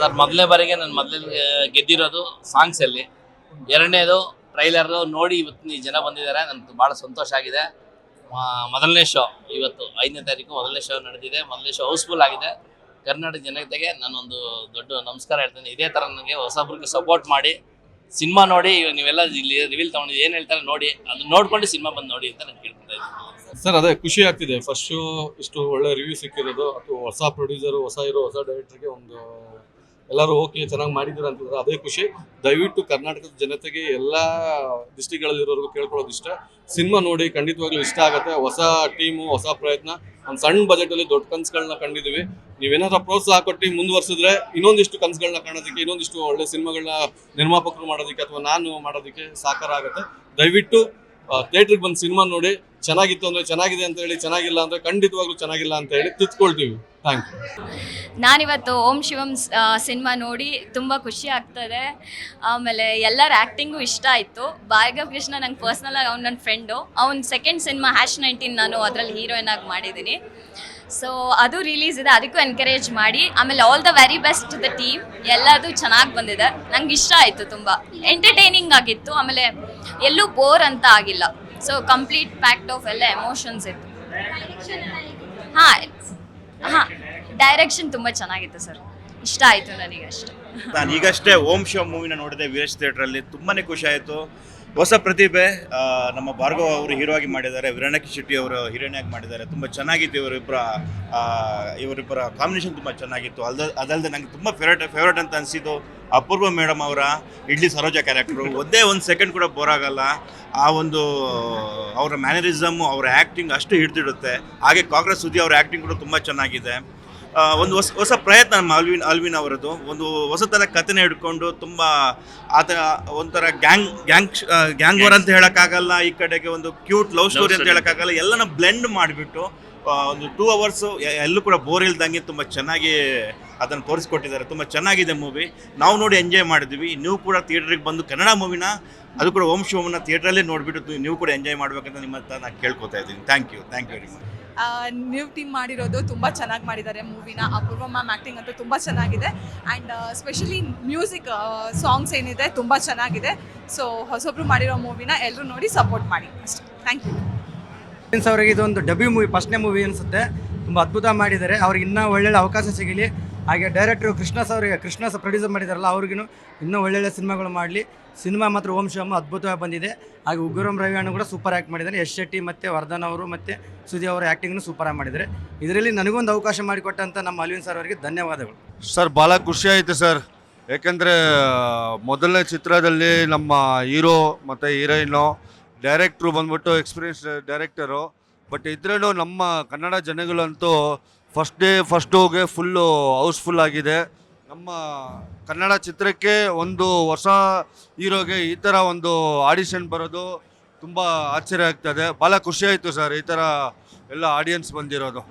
Sir ಮೊದಲನೇ ಬಾರಿಗೆ ನಾನು ಮೊದಲೇ ಗೆದ್ದಿರೋದು ಸಾಂಗ್ಸ್ ಅಲ್ಲಿ. ಎರಡನೇದು ಟ್ರೈಲರ್ ನೋಡಿ ಇವತ್ತು ಜನ ಬಂದಿದ್ದಾರೆ ನನಗೆ ಬಹಳ ಸಂತೋಷ ಆಗಿದೆ. ಮೊದಲನೇ ಶೋ ಇವತ್ತು, ಐದನೇ ತಾರೀಕು ಮೊದಲನೇ ಶೋ ನಡೆದಿದೆ. ಮೊದಲನೇ ಶೋ ಹೌಸ್ಫುಲ್ ಆಗಿದೆ. ಕರ್ನಾಟಕ ಜನತೆಗೆ ನಾನೊಂದು ದೊಡ್ಡ ನಮಸ್ಕಾರ ಹೇಳ್ತೇನೆ. ಇದೇ ಥರ ನನಗೆ ಹೊಸಬ್ರಿಗೆ ಸಪೋರ್ಟ್ ಮಾಡಿ, ಸಿನಿಮಾ ನೋಡಿ, ಇವಾಗ ನೀವೆಲ್ಲ ಇಲ್ಲಿ ರಿವೀಲ್ ತಗೊಂಡು ಏನು ಹೇಳ್ತಾರೆ ನೋಡಿ, ಅದನ್ನ ನೋಡ್ಕೊಂಡು ಸಿನಿಮಾ ಬಂದು ನೋಡಿ ಅಂತ ನಾನು ಕೇಳ್ತಾ ಇದ್ದೀನಿ. ಸರ್, ಅದೇ ಖುಷಿ ಆಗ್ತಿದೆ. ಫಸ್ಟ್ ಶೋ ಇಷ್ಟು ಒಳ್ಳೆ ರಿವ್ಯೂ ಸಿಕ್ಕಿರೋದು. ಅಥವಾ ಹೊಸ ಪ್ರೊಡ್ಯೂಸರ್ ಹೊಸ ಇರೋ ಹೊಸ ಡೈರೆಕ್ಟರ್ಗೆ ಒಂದು ಎಲ್ಲರೂ ಓಕೆ, ಚೆನ್ನಾಗಿ ಮಾಡಿದ್ದೀರ ಅಂತಿದ್ರೆ ಅದೇ ಖುಷಿ. ದಯವಿಟ್ಟು ಕರ್ನಾಟಕದ ಜನತೆಗೆ ಎಲ್ಲ ಡಿಸ್ಟಿಕ್ಗಳಲ್ಲಿರೋರ್ಗು ಕೇಳ್ಕೊಳ್ಳೋದು ಇಷ್ಟ. ಸಿನಿಮಾ ನೋಡಿ ಖಂಡಿತವಾಗ್ಲೂ ಇಷ್ಟ ಆಗುತ್ತೆ. ಹೊಸ ಟೀಮು, ಹೊಸ ಪ್ರಯತ್ನ. ಒಂದು ಸಣ್ಣ ಬಜೆಟಲ್ಲಿ ದೊಡ್ಡ ಕನ್ಸುಗಳನ್ನ ಕಂಡಿದ್ದೀವಿ ನೀವೇನಾದ್ರೂ ಪ್ರೋತ್ಸಾಹ ಕೊಟ್ಟು ಮುಂದುವರ್ಸಿದ್ರೆ ಇನ್ನೊಂದಿಷ್ಟು ಕನ್ಸುಗಳನ್ನ ಕಾಣೋದಕ್ಕೆ, ಇನ್ನೊಂದಿಷ್ಟು ಒಳ್ಳೆ ಸಿನಿಮಾಗಳನ್ನ ನಿರ್ಮಾಪಕರು ಮಾಡೋದಕ್ಕೆ ಅಥವಾ ನಾನು ಮಾಡೋದಕ್ಕೆ ಸಾಕಾರ ಆಗುತ್ತೆ. ದಯವಿಟ್ಟು ಥಿಯೇಟ್ರಿಗೆ ಬಂದು ಸಿನಿಮಾ ನೋಡಿ ಚೆನ್ನಾಗಿತ್ತು ಅಂದ್ರೆ ಚೆನ್ನಾಗಿದೆ ಅಂತ ಹೇಳಿ, ಚೆನ್ನಾಗಿಲ್ಲ ಅಂದ್ರೆ ಖಂಡಿತವಾಗ್ಲೂ ಚೆನ್ನಾಗಿಲ್ಲ ಅಂತ ಹೇಳಿ ತಿತ್ಕೊಳ್ತೀವಿ ಥ್ಯಾಂಕ್ ಯು ನಾನಿವತ್ತು ಓಂ ಶಿವಂ ಸಿನಿಮಾ ನೋಡಿ ತುಂಬ ಖುಷಿ ಆಗ್ತದೆ. ಆಮೇಲೆ ಎಲ್ಲರ ಆ್ಯಕ್ಟಿಂಗು ಇಷ್ಟ ಆಯಿತು. ಭಾರ್ಗವ್ ಕೃಷ್ಣ ನಂಗೆ ಪರ್ಸ್ನಲಾಗಿ ಅವ್ನು ನನ್ನ ಫ್ರೆಂಡು ಅವ್ನ ಸೆಕೆಂಡ್ ಸಿನಿಮಾ ಹ್ಯಾಶ್ ನೈನ್ಟೀನ್ ನಾನು ಅದರಲ್ಲಿ ಹೀರೋಯಿನ್ ಆಗಿ ಮಾಡಿದ್ದೀನಿ ಸೊ ಅದು ರಿಲೀಸ್ ಇದೆ, ಅದಕ್ಕೂ ಎನ್ಕರೇಜ್ ಮಾಡಿ. ಆಮೇಲೆ all the very best the team ಎಲ್ಲದೂ ಚೆನ್ನಾಗಿ ಬಂದಿದೆ. ನಂಗೆ ಇಷ್ಟ ಆಯಿತು ತುಂಬ. ಎಂಟರ್ಟೈನಿಂಗ್ ಆಗಿತ್ತು. ಆಮೇಲೆ ಎಲ್ಲೂ ಬೋರ್ ಅಂತ ಆಗಿಲ್ಲ. ಸೊ ಕಂಪ್ಲೀಟ್ ಪ್ಯಾಕ್ಟ್ ಆಫ್ ಎಲ್ಲ ಎಮೋಷನ್ಸ್ ಇತ್ತು. ಹಾಂ ಹಾಂ ಡೈರೆಕ್ಷನ್ ತುಂಬ ಚೆನ್ನಾಗಿತ್ತು ಸರ್ ಇಷ್ಟ ಆಯಿತು ನನಗೆ ಅಷ್ಟೇ ನಾನು ಈಗಷ್ಟೇ ಓಂ ಶಿವ ಮೂವಿನ ನೋಡಿದೆ ವೀರೇಶ್ ಥಿಯೇಟ್ರಲ್ಲಿ ತುಂಬಾನೇ ಖುಷಿ ಆಯಿತು. ಹೊಸ ಪ್ರತಿಭೆ ನಮ್ಮ ಭಾರ್ಗವ ಅವರು ಹೀರೋ ಆಗಿ ಮಾಡಿದ್ದಾರೆ ವಿರಣಕಿ ಶೆಟ್ಟಿ ಅವರು ಹೀರೋಯಿನ್ ಆಗಿ ಮಾಡಿದ್ದಾರೆ, ತುಂಬ ಚೆನ್ನಾಗಿತ್ತು ಇವರಿಬ್ಬರ ಇವರಿಬ್ಬರ ಕಾಂಬಿನೇಷನ್ ತುಂಬ ಚೆನ್ನಾಗಿತ್ತು. ಅಲ್ದ ಅದಲ್ಲದೆ ನಂಗೆ ತುಂಬ ಫೇವ್ರೇಟ್ ಫೇವ್ರೇಟ್ ಅಂತ ಅನಿಸಿದ್ದು ಅಪೂರ್ವ ಮೇಡಮ್ ಅವರ, ಇಡ್ಲಿ ಸರೋಜ ಕ್ಯಾರೆಕ್ಟ್ರು ಒಂದೇ ಒಂದು ಸೆಕೆಂಡ್ ಕೂಡ ಬೋರ್ ಆಗಲ್ಲ. ಆ ಒಂದು, ಅವರ ಮ್ಯಾನರಿಸಮ್ ಅವರ ಆ್ಯಕ್ಟಿಂಗ್ ಅಷ್ಟು ಹಿಡಿದಿಡುತ್ತೆ. ಹಾಗೆ ಕಾಂಗ್ರೆಸ್ ಸುದ್ದಿ ಅವರ ಆ್ಯಕ್ಟಿಂಗ್ ಕೂಡ ತುಂಬ ಚೆನ್ನಾಗಿದೆ. ಒಂದು ಹೊಸ ಹೊಸ ಪ್ರಯತ್ನ ನಮ್ಮ ಅಲ್ವಿನ್ ಅಲ್ವಿನ್ ಅವರದ್ದು. ಒಂದು ಹೊಸ ಥರ ಕಥೆನ ಹಿಡ್ಕೊಂಡು ತುಂಬ ಆತ ಒಂಥರ ಗ್ಯಾಂಗ್ ಗ್ಯಾಂಗ್ ಗ್ಯಾಂಗ್ ವರ್ ಅಂತ ಹೇಳೋಕ್ಕಾಗಲ್ಲ ಈ ಕಡೆಗೆ ಒಂದು ಕ್ಯೂಟ್ ಲವ್ ಸ್ಟೋರಿ ಅಂತ ಹೇಳೋಕ್ಕಾಗಲ್ಲ ಎಲ್ಲನ ಬ್ಲೆಂಡ್ ಮಾಡಿಬಿಟ್ಟು ಒಂದು ಟೂ ಅವರ್ಸು ಎಲ್ಲೂ ಕೂಡ ಬೋರ್ ಇಲ್ದಂಗೆ ತುಂಬ ಚೆನ್ನಾಗಿ ಅದನ್ನು ತೋರಿಸ್ಕೊಟ್ಟಿದ್ದಾರೆ. ತುಂಬ ಚೆನ್ನಾಗಿದೆ ಮೂವಿ ನಾವು ನೋಡಿ ಎಂಜಾಯ್ ಮಾಡಿದ್ವಿ. ನೀವು ಕೂಡ ಥಿಯೇಟ್ರಿಗೆ ಬಂದು ಕನ್ನಡ ಮೂವಿನ ಅದು ಕೂಡ ಓಂ ಶಿವಮನ ಥಿಯೇಟ್ರಲ್ಲೇ ನೋಡಿಬಿಟ್ಟು ನೀವು ಕೂಡ ಎಂಜಾಯ್ ಮಾಡಬೇಕಂತ ನಿಮ್ಮ ಹತ್ರ ನಾನು ಕೇಳ್ಕೊತಾ ಇದ್ದೀನಿ. Thank you thank you very much new team ಮಾಡಿರೋದು ತುಂಬ ಚೆನ್ನಾಗಿ ಮಾಡಿದ್ದಾರೆ. ಮೂವಿನ ಅಪೂರ್ವ ಮ್ಯಾಮ್ ಆ್ಯಕ್ಟಿಂಗ್ ಅಂತೂ ತುಂಬ ಚೆನ್ನಾಗಿದೆ. ಆ್ಯಂಡ್ ಸ್ಪೆಷಲಿ ಮ್ಯೂಸಿಕ್ ಸಾಂಗ್ಸ್ ಏನಿದೆ ತುಂಬ ಚೆನ್ನಾಗಿದೆ. ಸೊ ಹೊಸೊಬ್ರು ಮಾಡಿರೋ ಮೂವಿನ ಎಲ್ಲರೂ ನೋಡಿ ಸಪೋರ್ಟ್ ಮಾಡಿ. ಅಷ್ಟೇ. ಥ್ಯಾಂಕ್ ಯು ಪ್ರಿನ್ಸ್ ಅವರಿಗೆ ಇದೊಂದು ಡಬ್ಯೂ ಮೂವಿ ಫಸ್ಟ್ನೇ ಮೂವಿ ಅನಿಸುತ್ತೆ. ತುಂಬ ಅದ್ಭುತ ಮಾಡಿದ್ದಾರೆ. ಅವ್ರಿಗೆ ಇನ್ನೂ ಒಳ್ಳೊಳ್ಳೆ ಅವಕಾಶ ಸಿಗಲಿ. ಹಾಗೆ ಡೈರೆಕ್ಟ್ರು ಕೃಷ್ಣಸ್ ಅವರಿಗೆ, ಕೃಷ್ಣಸ್ ಪ್ರೊಡ್ಯೂಸರ್ ಮಾಡಿದಾರಲ್ಲ ಅವ್ರಿಗೂ ಇನ್ನೂ ಒಳ್ಳೊಳ್ಳೆ ಸಿನಿಮಾಗಳು ಮಾಡಲಿ. ಸಿನಿಮಾ ಮಾತ್ರ ಓಂ ಶಿವಮ್ಮ ಅದ್ಭುತವಾಗಿ ಬಂದಿದೆ. ಹಾಗೆ ಉಗ್ರಂ ರವಿ ಅಣ್ಣ ಕೂಡ ಸೂಪರ್ ಆ್ಯಕ್ಟ್ ಮಾಡಿದ್ದಾರೆ ಯಶ್ ಶೆಟ್ಟಿ ಮತ್ತು ವರ್ಧನ್ ಅವರು ಮತ್ತು ಸುದಿ ಅವರ ಆ್ಯಕ್ಟಿಂಗ್ನು ಆಗಿ ಮಾಡಿದ್ದಾರೆ. ಇದರಲ್ಲಿ ನನಗೊಂದು ಅವಕಾಶ ಮಾಡಿಕೊಟ್ಟಂಥ ನಮ್ಮ ಅಲ್ವಿನ್ ಸರ್ ಅವರಿಗೆ ಧನ್ಯವಾದಗಳು. ಸರ್ ಭಾಳ ಖುಷಿ ಆಯಿತು ಸರ್ ಏಕೆಂದರೆ ಮೊದಲನೇ ಚಿತ್ರದಲ್ಲಿ ನಮ್ಮ ಹೀರೋ ಮತ್ತು ಹೀರೋಯಿನು ಡೈರೆಕ್ಟ್ರು ಬಂದ್ಬಿಟ್ಟು ಎಕ್ಸ್ಪೀರಿಯನ್ಸ್ ಡೈರೆಕ್ಟರು ಬಟ್ ಇದ್ರೂ ನಮ್ಮ ಕನ್ನಡ ಜನಗಳಂತೂ ಫಸ್ಟ್ ಡೇ ಫಸ್ಟ್ ಡೋಗೆ ಫುಲ್ಲು ಹೌಸ್ಫುಲ್ ಆಗಿದೆ. ನಮ್ಮ ಕನ್ನಡ ಚಿತ್ರಕ್ಕೆ ಒಂದು ಹೊಸ ಹೀರೋಗೆ ಈ ಥರ ಒಂದು ಆಡಿಷನ್ ಬರೋದು ತುಂಬ ಆಶ್ಚರ್ಯ ಆಗ್ತದೆ. ಭಾಳ ಖುಷಿ ಆಯಿತು ಸರ್, ಈ ಥರ ಎಲ್ಲ ಆಡಿಯನ್ಸ್ ಬಂದಿರೋದು.